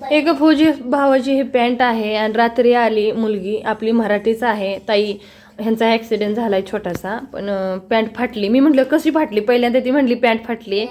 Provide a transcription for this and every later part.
एक फौजी भावाची ही पॅन्ट आहे आणि रात्री आली मुलगी आपली मराठीच आहे. ताई ह्यांचा ॲक्सिडेंट झाला आहे छोटासा पण पॅन्ट फाटली. मी म्हटलं कशी फाटली? पहिल्यांदा ती म्हटली पॅन्ट फाटली.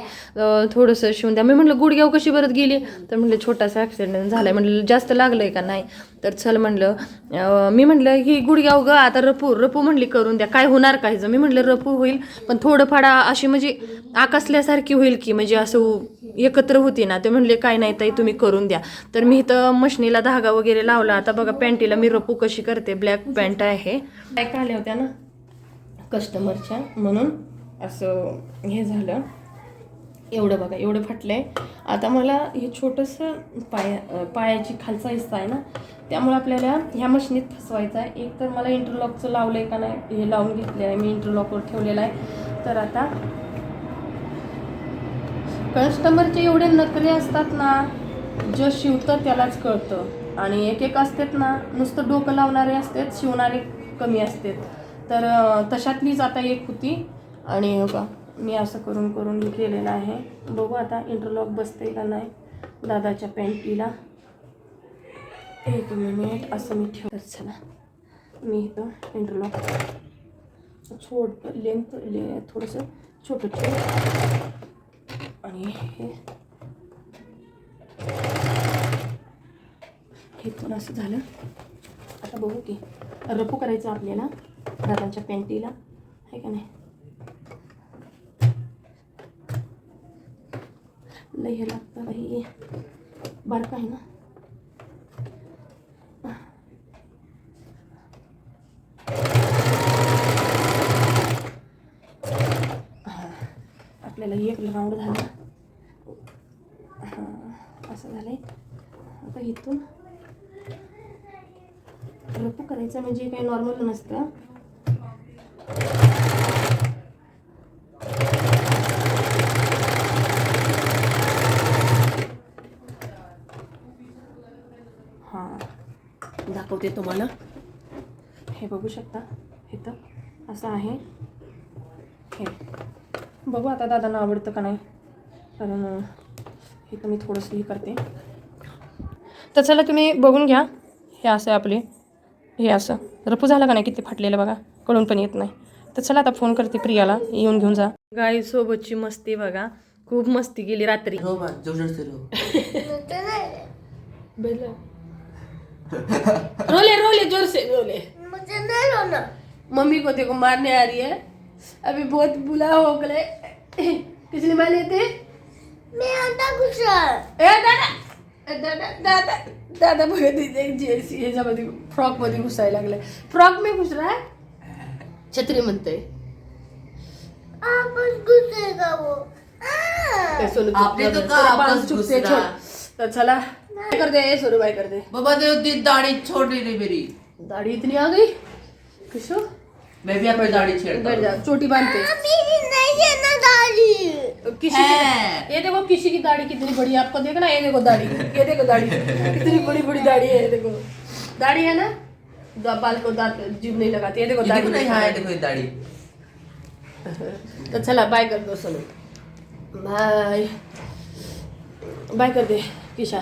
थोडंसं शिवून द्या. मी म्हटलं गुडघ्याव कशी परत गेली? तर म्हटलं छोटासा ॲक्सिडेंट झाला आहे म्हटलं जास्त लागलं आहे का? नाही. तर चल म्हणलं मी म्हटलं ही गुडघ्याव ग आता रपू रपू म्हणली करून द्या काय होणार काय मी म्हटलं रपू होईल पण थोडं फाडा अशी म्हणजे आकसल्यासारखी होईल की म्हणजे असं एकत्र होती ना. ते म्हणले काय नाही ताई तुम्ही करून द्या. तर मी इथं मशनीला धागा वगैरे लावला. आता बघा पॅन्टीला मी रपू कशी करते ब्लॅक पॅन्ट आहे. काय आल्या होत्या ना कस्टमरच्या म्हणून असं हे झालं. एवढं बघा एवढं फाटलं आहे आता मला हे छोटंसं पाया पायाची खालचा हिस्सा आहे ना त्यामुळे आपल्याला ह्या मशीनीत फसवायचं आहे. एक तर मला इंटरलॉकचं लावलं आहे का नाही हे लावून घेतले आहे मी इंटरलॉकवर ठेवलेलं आहे. तर आता कस्टमरचे एवढे नकरे असतात ना जे शिवतं त्यालाच कळतं. आणि एक एक असतात ना नुसतं डोकं लावणारे असतात शिवणारे कमी असतात. तर तशातलीच आता एक होती. आणि हो का मी असं करून करून मी केलेलं आहे. बघू आता इंटरलॉक बसते का नाही दादाच्या पॅन्टीला एक मिनिट असं मी ठेवत. चला मी इथं इंटरलॉक छोट लेंथ ले थोडंसं छोटं ठेव. आणि हे हे पण असं झालं. आता बघू की रपू करायचं आपल्याला दादांच्या पॅन्टीला. आहे का नाही? लय हे लागतं बाई. बारकं आहे ना? आपल्याला एक राऊंड झाला. हां असं झालं आहे आता इथून रपू करायचं म्हणजे काही नॉर्मल नसतं. हां दाखवते तुम्हाला. हे बघू शकता. इथं असं आहे. हे. बघू आता दादांना आवडतं का नाही. कारण हे तर मी थोडंसं हे करते. तर चला तुम्ही बघून घ्या. हे असं आहे आपले. हे असं. रफू झालं का नाही? किती फाटलेलं बघा. कळून पण येत नाही. तर चला आता फोन करते प्रियाला. येऊन घेऊन जा. गाई सोबतची मस्ती बघा. खूप मस्ती केली रात्री. जोर से रो रोले रोले जोर से रोले मम्मी को देखो मारने आ रही है. अभी बहुत बुला हो गए किसने मारे थे? ए दादा! ए, दादा दादा दादा बघत इथे एक जेसी ह्याच्यामध्ये फ्रॉकमध्ये घुसायला लागलाय फ्रॉक में घुस रहा है? छत्री म्हणते सोनू आपने तो कहा आपस घुस रहा है. तर चला। काय करते सोनू बाय करते बाबा दी दाढ़ी छोड़ रही थी मेरी। दाढ़ी इतनी आ गई? किशो मैं भी अपनी दाढ़ी छेड़ता हूँ जा चोटी बांधते किसी है। की ये देखो किसी की दाढ़ी कितनी बड़ी है आपको देखना ये देखो दाढ़ी ये देखो दाढ़ी कितनी बड़ी बड़ी दाढ़ी है ये देखो। दाढ़ी है ना? दा- बाल को दांत जीभ नहीं लगाती ये देखो ये देखो ना यहाँ है देखो ये दाढ़ी। तो चला बाय कर दो सुनो बाय। बाय कर दे किशा।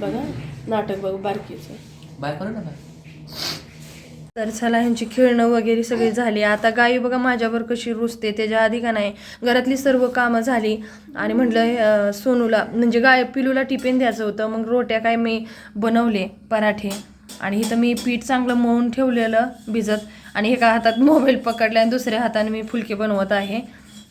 बघा नाटक बघ बारकीचं बाय करो ना बाय। तर चला ह्यांची खेळणं वगैरे सगळी झाली. आता गाई बघा माझ्यावर कशी रुजते त्याच्या आधी का नाही? घरातली सर्व कामं झाली. आणि म्हटलं सोनूला म्हणजे गाय पिलूला टिफिन द्यायचं होतं. मग रोट्या काय मी बनवले पराठे. आणि इथं मी पीठ चांगलं मळून ठेवलेलं भिजत. आणि एका हातात मोबाईल पकडला आणि दुसऱ्या हाताने मी फुलके बनवत आहे.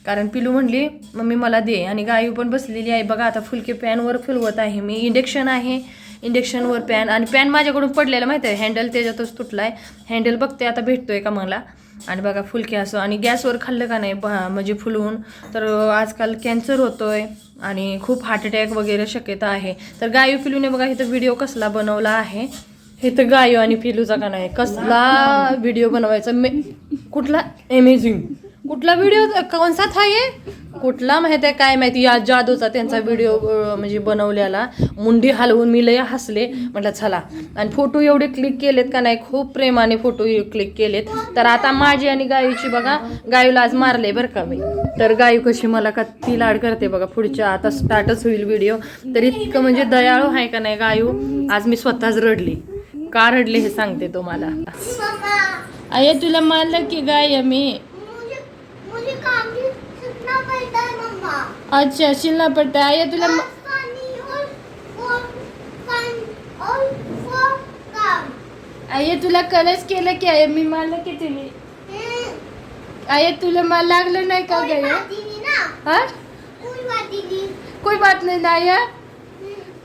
कारण पिलू म्हणली मम्मी मला दे. आणि गायू पण बसलेली आहे. बघा आता फुलके पॅनवर फुलवत आहे. मी इंडक्शन आहे. इंडक्शनवर पॅन आणि पॅन माझ्याकडून पडलेला माहिती आहे. हँडल त्याच्यातच तुटला आहे हँडल बघते आता भेटतोय का मला. आणि बघा फुलके असं आणि गॅसवर खाल्लं का नाही म्हणजे फुलवून. तर आजकाल कॅन्सर होतोय आणि खूप हार्ट अटॅक वगैरे शक्यता आहे. तर गायू पिलूने बघा इथं व्हिडिओ कसला बनवला आहे. इथं गायू आणि पिलूचा का नाही कसला व्हिडिओ बनवायचा. मे कुठला? अमेझिंग कुठला व्हिडिओ कोणसा था ये? कुठला माहिती आहे? काय माहिती? या जादूचा त्यांचा व्हिडिओ म्हणजे बनवलेला. मुंडी हलवून मी लय हसले. म्हटलं चला. आणि फोटो एवढे क्लिक केलेत का नाही? खूप प्रेमाने फोटो क्लिक केलेत. तर आता माझी आणि गायूची बघा गायूला आज मारले बरं का मी. तर गायू कशी मला का ती लाड करते बघा पुढच्या. आता स्टार्टच होईल व्हिडिओ तर इतकं म्हणजे दयाळू आहे का नाही गायू? आज मी स्वतःच रडली. का रडले हे सांगते तुम्हाला. आये तुला मारलं की गाय मी. अच्छा शिलना पड़ता है। आए तुला मा- पानी और और और काम। आए तुला कलश केलं की आहे मी मारलं की हम्म, आए तुला मला लागलं नाही का कोई गय बात नहीं ना। हा? कोई बात नहीं कोई बात नहीं ना आया?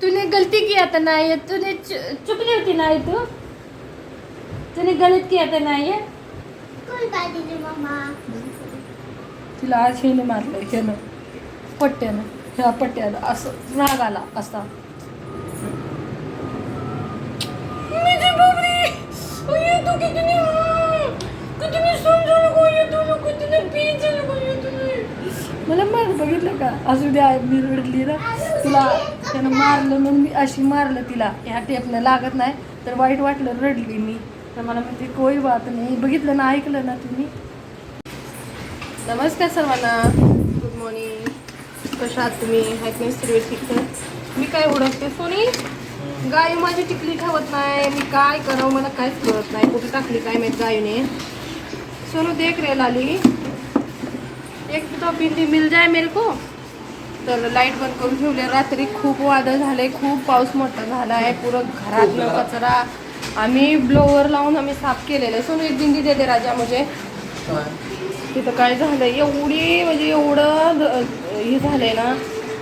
तूने गलती किया था ना आया? तूने चुप नहीं होती ना तू? तूने गलत किया था ना आया? कोई बात नहीं मम्मा। तिला आज हेने मारलं ह्यानं पट्ट्यानं ह्या पट्ट्यानं असं राग आला असा मला मार बघितलं का? असू द्या मी रडली ना. तुला त्यानं मारलं म्हणून मी अशी मारलं तिला. ह्या टेपनं लागत नाही तर वाईट वाटलं रडली मी. तर मला म्हणते कोई बात नाही. बघितलं ना ऐकलं ना तुम्ही? नमस्कार सर्वांना. गुड मॉर्निंग कशा आहात तुम्ही? आहेत मी सर्व ठीक तर मी काय ओळखते? सोनी? गाय माझी टिकली ठेवत नाही. मी काय करावं? मला काहीच कळत नाही. कुठे टाकली? काय माहीत गायने? सोनू देख रे लाली. एक तो बिंदी मिल जाय मेरे को. तर लाइट बंद करून ठेवले. रात्री खूप वादळ झाले खूप पाऊस मोठा झाला आहे पुरं घरातलं कचरा. आम्ही ब्लोवर लावून आम्ही साफ केलेलं आहे. सोनू एक बिंदी दे दे राजा म्हणजे तिथं काय झालं एवढी म्हणजे एवढं हे झालंय ना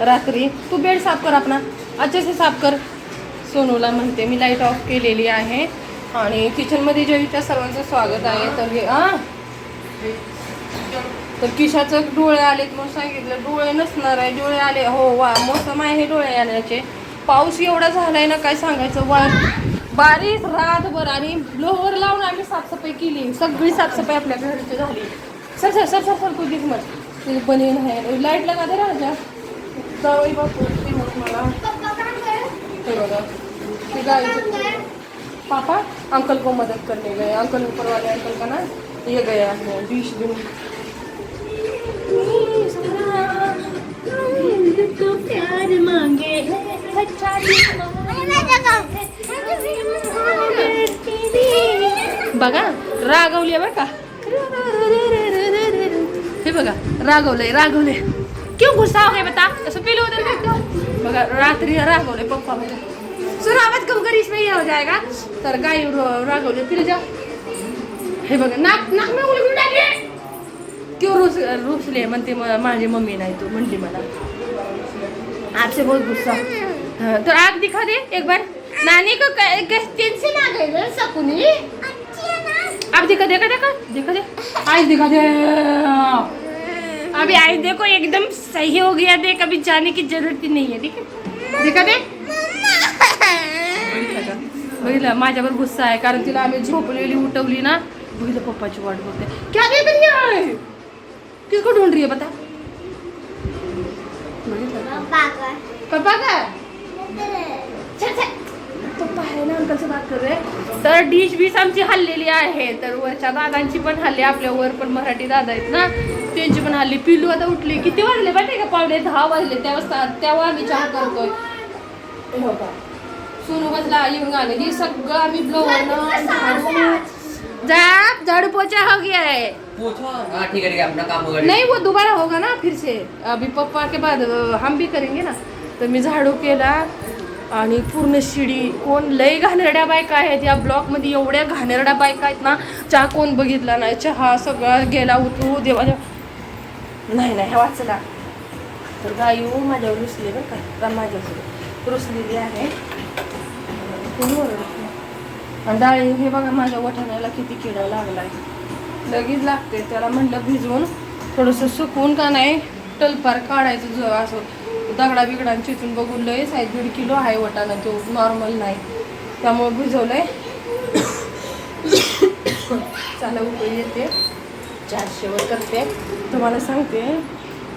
रात्री. तू बेड साफ कर आपण अच्छे साफ कर. सोनूला म्हणते मी लाइट ऑफ केलेली आहे. आणि किचनमध्ये जयच्या सर्वांचं स्वागत आहे. तर हे आ? तर किशाचं डोळे आलेत म्हणून सांगितलं डोळे नसणार आहे डोळे आले. हो वा मोसम आहे हे डोळे आल्याचे. पाऊस एवढा झालाय ना काय सांगायचं? वा बारीक रातभर आणि ब्लोवर लावून आम्ही साफसफाई केली. सगळी साफसफाई आपल्या घरची झाली. Sir sir sir sir sir कुठे मग ते बनीन आहे लाईट लगा दे राजा जावई बापू मग मला पापा हे बघा ते गाईचं पापा अंकल को मदद करने गए अंकल ऊपर वाले अंकल का ना ये गया है बीस दिन तो प्यार मांगे बघा रागवली बरं का हे बघा रागवलंय रागवलंय. क्यों गुस्सा हो गया बता असं पिलो उधर देखो बघा रात्री रागवलंय पप्पा म्हणजे सुनो आवाज कम कर इसमें ये हो जाएगा. तर गाय रागवले फिर जा. हे बघा नाक नाक में उंगली टाकले. क्यों रोस रोसले म्हणते माझी मम्मी नाही तू म्हणली मला. आपसे बहुत गुस्सा. तर तो आग दिखा दे एक बार. नानी को टेंशन आ गई ना सकुनी. अब दिखा देखा देखा दिखा दे। आज दिखा दे। अभी आज देखो एकदम सही हो गया देख अभी जाने की ज़रूरत ही नहीं है ठीक है? दिखा दे। बघितलं माझ्यावर गुस्सा आहे कारण तिला आम्ही झोपलेली उठवली ना। बघितलं पप्पाची वाट बघते क्या देख रही है? किसको ढूंढ रही है बता बघितलं का? पप्पा का? ना अंकल से बात कर रहे तर डिश बीस आमची हल्लेली आहे. तर वरच्या दादांची पण हल्ली आपल्या वर पण मराठी दादा आहेत ना त्यांची पण हल्ली. पिल्लू आता उठली. किती वाजले माहिती का पावणे दहा वाजले. तेव्हा तेव्हा आम्ही चहा करतोय. हे का सोनू बसला येऊन आले. ही सगळं आम्ही ब्लोवर झाडू जा झाडू पोछा हो गया है पोछा? हाँ ठीक है ठीक है अपना काम होगा नहीं वो दोबारा होगा ना फिर से अभी पप्पा के बाद हम भी करेंगे ना. तर मी झाडू केला. आणि पूर्ण शिडी कोण लय घाणेरड्या बायका आहेत. या ब्लॉकमध्ये एवढ्या घाणेरड्या बायका आहेत ना चहा कोण बघितला नाही. चहा सगळा गेला उतरू देवा देवा नाही नाही वाचला. तर गायू हो माझ्यावर रुसली बरं का. का माझ्यावर? रुसलेली आहे. आणि डाळी हे बघा माझ्या वठाण्याला किती किडा लागलाय. लगेच लागते त्याला म्हणलं भिजवून थोडंसं सुकून का नाही टलपार काढायचं ज असं. दगडा बिगडान चिचून बघून लय साईज दीड किलो आहे वटाणा तो नॉर्मल नाही. त्यामुळं भिजवलंय. चला उकळी येते. चारशेवर करते. तुम्हाला सांगते.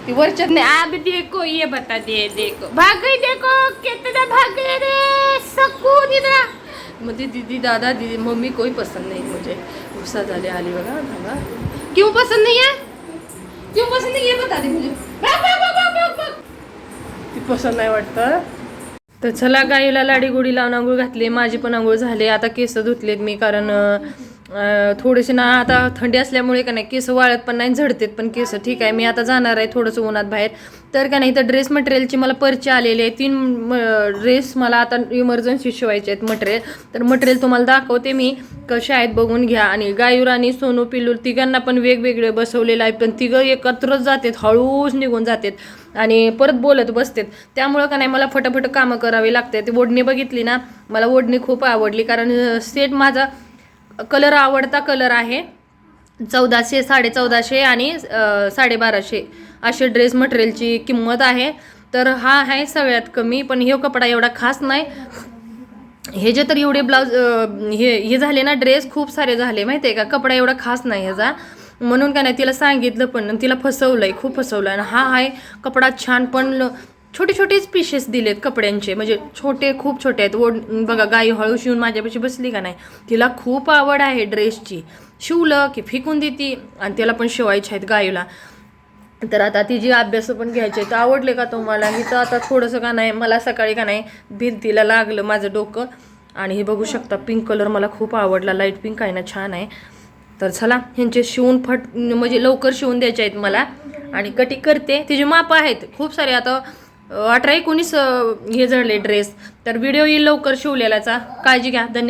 ती वरच्यात नाही आब देखो ये बता दे देखो. भाग देखो कितना भाग रे सकून इधर मग दीदी दादा दीदी मम्मी कोई पसंद नहीं मुझे. गुस्सा झाले आली बघा बघा क्यों पसंद नहीं है क्यों पसंद नहीं आहे? बता दे मुझे. भाग, भाग, पसंत नाही वाटतं. तर चला गाईला लाडी गुडी लावून आंघोळ घातली माझी पण आंघोळ झाली. आता केस धुतलेत मी कारण थोडेसे ना आता थंडी असल्यामुळे का नाही केस वाळत पण नाही झडतेत पण केस. ठीक आहे मी आता जाणार आहे थोडंसं उन्हात बाहेर. तर का नाही तर ड्रेस मटेरियलची मला पर्ची आलेली आहे. तीन ड्रेस मला आता इमर्जन्सी शिवायचे आहेत मटेरियल तर मटेरियल तुम्हाला दाखवते मी. कसे आहेत बघून घ्या. आणि गायूर आणि सोनू पिल्लू तिघांना पण वेगवेगळे बसवलेलं आहे. पण तिघं एकत्रच जातात हळूच निघून जातात. आणि परत बोलत बसतात. त्यामुळं का नाही मला फटाफट कामं करावी लागते ती ओढणी बघितली ना मला ओढणी खूप आवडली. कारण सेट माझा कलर आवडता कलर आहे. चौदाशे साडे चौदाशे आणि साडेबाराशे असे ड्रेस मटेरियलची किंमत आहे. तर हा आहे सगळ्यात कमी पण हे कपडा एवढा खास नाही. हे जे तर एवढे ब्लाऊज हे हे झाले ना ड्रेस खूप सारे झाले माहिती आहे का? कपडा एवढा खास नाही ह्याचा. म्हणून काय नाही तिला सांगितलं पण तिला फसवलं आहे खूप फसवलं आणि हा आहे कपडा छान पण ल- छोटे छोटेच पीसेस दिलेत कपड्यांचे. म्हणजे छोटे खूप छोटे आहेत. ओढ बघा गाई हळू शिवून माझ्यापाशी बसली का नाही? तिला खूप आवड आहे ड्रेसची. शिवलं की फेकून देते आणि त्याला पण शिवायचे आहेत गाईला. तर आता तिची अभ्यास पण घ्यायचे तर आवडले का तुम्हाला? मी तर आता थोडंसं का नाही मला सकाळी का नाही भिंतीला लागलं माझं डोकं. आणि हे बघू शकता पिंक कलर मला खूप आवडला. लाइट पिंक आहे ना छान आहे. तर चला ह्यांचे शिवून फट म्हणजे लवकर शिवून द्यायचे आहेत मला. आणि कटिंग करते. तिचे माप आहेत खूप सारे आता अठरा एकोणीस हे जळले ड्रेस तर व्हिडिओ येईल लवकर शिवलेलाचा. काळजी घ्या. धन्यवाद